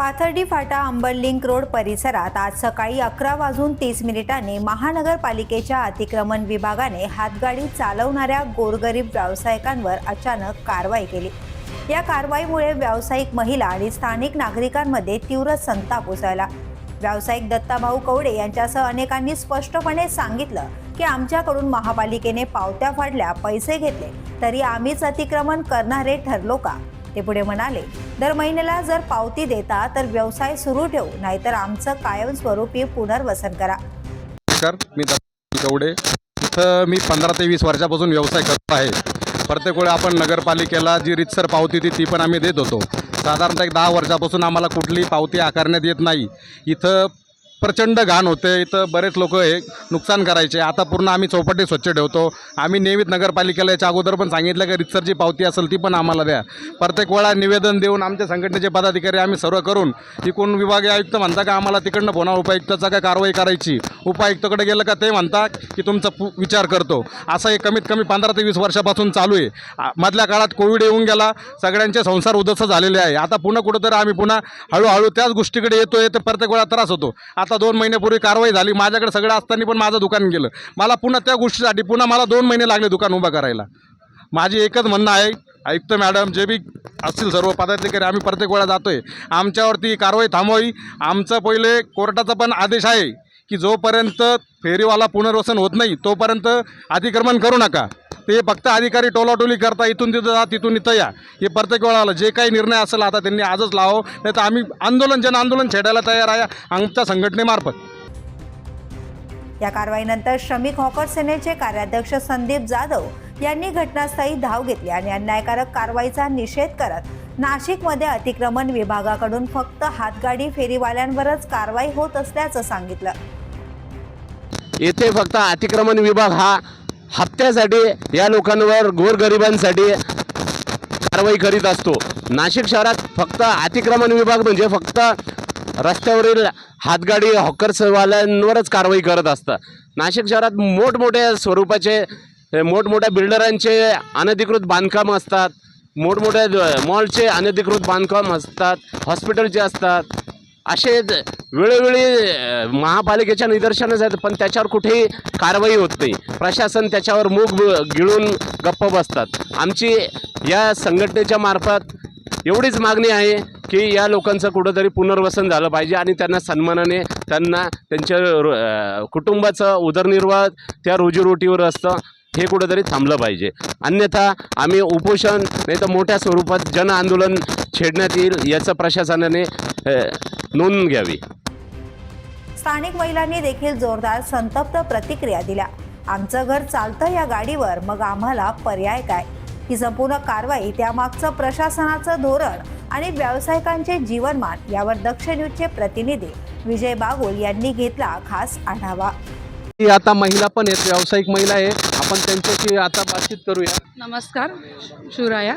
Pathardi Phata Ambar link road परिसरात आज सकाळी अकरा वाजून तीस मिनिटांनी महानगरपालिकेच्या अतिक्रमण विभागाने हातगाडी चालवणाऱ्या गोरगरीब व्यावसायिकांवर अचानक कारवाई केली. या कारवाईमुळे व्यावसायिक महिला आणि स्थानिक नागरिकांमध्ये तीव्र संताप उसळला. व्यावसायिक दत्ताभाऊ कवडे यांच्यासह अनेकांनी स्पष्टपणे सांगितलं की आमच्याकडून महापालिकेने पावत्या फाडल्या पैसे घेतले तरी आम्हीच अतिक्रमण करणारे ठरलो का? ते पुढे म्हणाले दर महिन्याला जर पावती देता तर व्यवसाय सुरू ठेवू नाहीतर आमचं कायमस्वरूपी पुनर्वसन करा. नमस्कार मी दत्त इथं मी पंधरा ते वीस वर्षापासून व्यवसाय करतो आहे. प्रत्येक वेळी आपण नगरपालिकेला जी रितसर पावती होती ती पण आम्ही देत होतो. साधारणतः एक दहा वर्षापासून आम्हाला कुठली पावती आकारण्यात येत नाही. इथं प्रचंड घाण होते. इथं बरेच लोक हे नुकसान करायचे. आता पूर्ण आम्ही चौपाटी स्वच्छ ठेवतो. आम्ही नियमित नगरपालिकेला याच्या अगोदर पण सांगितलं की रितसरची पावती असेल ती पण आम्हाला द्या. प्रत्येक वेळा निवेदन देऊन आमच्या संघटनेचे पदाधिकारी आम्ही सर्व करून इकडून विभागीय आयुक्त म्हणता का आम्हाला तिकडनं पुन्हा उपायुक्ताचा काय कारवाई करायची? उपायुक्ताकडे गेलं का ते म्हणतात की तुमचा पु- विचार करतो. असं हे कमीत कमी पंधरा ते वीस वर्षापासून चालू आहे. मधल्या काळात कोविड येऊन गेला सगळ्यांचे संसार उद्ध्वस्त झालेले आहे. आता पुन्हा कुठंतरी आम्ही पुन्हा हळूहळू त्याच गोष्टीकडे येतोय तर प्रत्येक वेळा त्रास होतो. आता दोन महिन्यापूर्वी कारवाई झाली. माझ्याकडे सगळं असताना पण माझं दुकान गेलं. मला पुन्हा त्या गोष्टीसाठी पुन्हा मला दोन महिने लागले दुकान उभं करायला. माझी एकच म्हणणं आहे आयुक्त मॅडम जे बी असतील सर्व पदाधिकारी आम्ही प्रत्येक वेळा जातो आहे आमच्यावरती कारवाई थांबवावी. आमचं पहिले कोर्टाचा पण आदेश आहे. की जोपर्यंत फेरीवाला पुनर्वसन होत नाही तोपर्यंत अतिक्रमण करू नका. ते फक्त अधिकारी टोलाटोली करता इथून तिथं जा तिथून इथं या. हे प्रत्येक वेळाला जे काही निर्णय असेल आता त्यांनी आजच लावो नाही तर आम्ही आंदोलन जन आंदोलन छेडायला तयार आहे आमच्या संघटनेमार्फत. या कारवाईनंतर श्रमिक हॉकर सेनेचे कार्याध्यक्ष संदीप जाधव यांनी घटनास्थळी धाव घेतली आणि अन्यायकारक कारवाईचा निषेध करत नाशिकमध्ये अतिक्रमण विभागाकडून फक्त हातगाडी फेरीवाल्यांवरच कारवाई होत असल्याचं सांगितलं. येथे फक्त अतिक्रमण विभाग हा हप्त्यासाठी या लोकांवर गोरगरिबांसाठी कारवाई करीत असतो. नाशिक शहरात फक्त अतिक्रमण विभाग म्हणजे फक्त रस्त्यावरील हातगाडी हॉकर्सवाल्यांवरच कारवाई करत असतं. नाशिक शहरात मोठमोठ्या स्वरूपाचे मोठमोठ्या बिल्डरांचे अनधिकृत बांधकाम असतात. मोठमोठ्या मॉलचे अनधिकृत बांधकाम असतात. हॉस्पिटलचे असतात. असे वेळोवेळी महापालिकेच्या निदर्शनास आहेत पण त्याच्यावर कुठेही कारवाई होत नाही. प्रशासन त्याच्यावर मूग गिळून गप्प बसतात. आमची या संघटनेच्या मार्फत एवढीच मागणी आहे की या लोकांचं कुठंतरी पुनर्वसन झालं पाहिजे आणि त्यांना सन्मानाने त्यांना त्यांच्या कुटुंबाचं उदरनिर्वाह त्या रोजीरोटीवर असतं हे कुठंतरी थांबलं पाहिजे. अन्यथा आम्ही उपोषण नाही तर मोठ्या स्वरूपात जन आंदोलन छेडण्यात येईल याचं प्रशासनाने नोंद घ्यावी. स्थानिक महिलांनी देखील जोरदार संतप्त प्रतिक्रिया दिल्या. आमचं घर चालतं या गाडीवर मग आम्हाला पर्याय काय? ही संपूर्ण कारवाई त्यामागचं प्रशासनाचं धोरण आणि व्यावसायिकांचे जीवनमान यावर दक्ष न्यूजचे प्रतिनिधी विजय बागुल यांनी घेतला खास आढावा. ती आता महिला पण आहेत व्यावसायिक महिला आहे आपण त्यांच्याशी आता बातचीत करूया. नमस्कार शिवराया.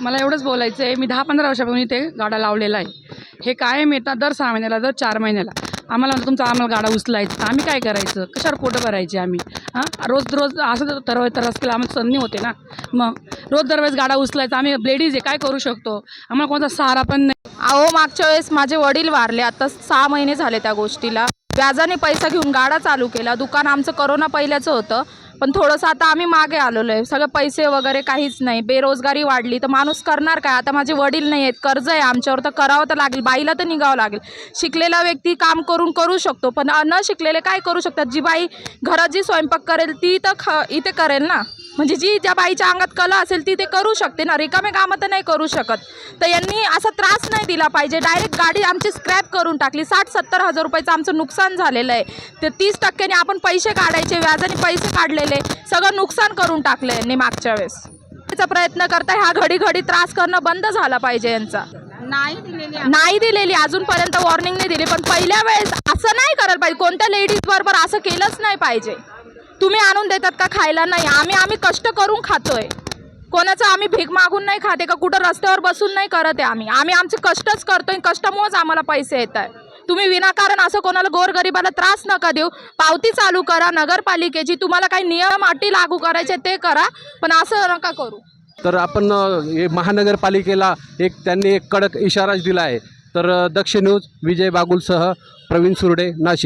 मला एवढंच बोलायचं आहे मी दहा पंधरा वर्षापासून इथे गाडा लावलेला आहे. हे कायम येतात दर सहा महिन्याला दर चार महिन्याला. आम्हाला तुमचा आम्हाला गाडा उचलायचा. तर आम्ही काय करायचं? कशावर पोटं भरायची आम्ही? हां? रोज रोज असं जर तरव तरस केला आम्हाला संधी होते ना? मग रोज दरवेळेस गाडा उचलायचा. आम्ही लेडीज आहे काय करू शकतो? आम्हाला कोणता सहारा पण नाही. अहो मागच्या वेळेस माझे वडील वारले. आता सहा महिने झाले त्या गोष्टीला. व्याजाने पैसा घेऊन गाडा चालू केला. दुकान आमचं करोना पहिल्याचं होतं. पण थोडंसं आता आम्ही मागे आलेलो आहे. सगळं पैसे वगैरे काहीच नाही. बेरोजगारी वाढली. तर माणूस करणार काय? आता माझे वडील नाही आहेत. कर्ज आहे आमच्यावर. तर करावं तर लागेल. बाईला तर निघावं लागेल. शिकलेला व्यक्ती काम करून करू शकतो. पण न शिकलेले काय करू शकतात? जी बाई घरात जी स्वयंपाक करेल ती तर ख इथे करेल ना? म्हणजे जी ज्या बाईच्या अंगात कला असेल ती ते करू शकते ना. रिकामे कामं तर नाही करू शकत. तर यांनी असा त्रास नाही दिला पाहिजे. डायरेक्ट गाडी आमची स्क्रॅप करून टाकली. साठ सत्तर हजार रुपयाचं आमचं नुकसान झालेलं आहे. ते तीस टक्क्याने आपण पैसे काढायचे व्याजाने पैसे काढलेले सगळं नुकसान करून टाकलं यांनी मागच्या वेळेस. त्याचा प्रयत्न करता ह्या घडी घडी त्रास करणं बंद झाला पाहिजे यांचा. नाही दिलेली नाही दिलेली. अजूनपर्यंत वॉर्निंग नाही दिली. पण पहिल्या वेळेस असं नाही करायला पाहिजे. कोणत्या लेडीज बरोबर असं केलंच नाही पाहिजे. तुम्ही आणून देतात का खायला? नाही. आम्ही आम्ही कष्ट करून खातोय. कोणाचं आम्ही भीक मागून नाही खाते का? कुठं रस्त्यावर बसून नाही करत आहे आम्ही. आम्ही आमचे कष्टच करतोय. कष्टामुळेच आम्हाला पैसे येत आहे तुम्ही विनाकारण असं कोणाला गोरगरिबाला त्रास नका देऊ. पावती चालू करा नगरपालिकेची. तुम्हाला काही नियम अटी लागू करायचे ते करा पण असं नका करू. तर आपण हे महानगरपालिकेला एक त्यांनी एक कडक इशाराच दिला आहे. तर दक्ष न्यूज विजय बागुलसह प्रवीण सुरडे नाशिक.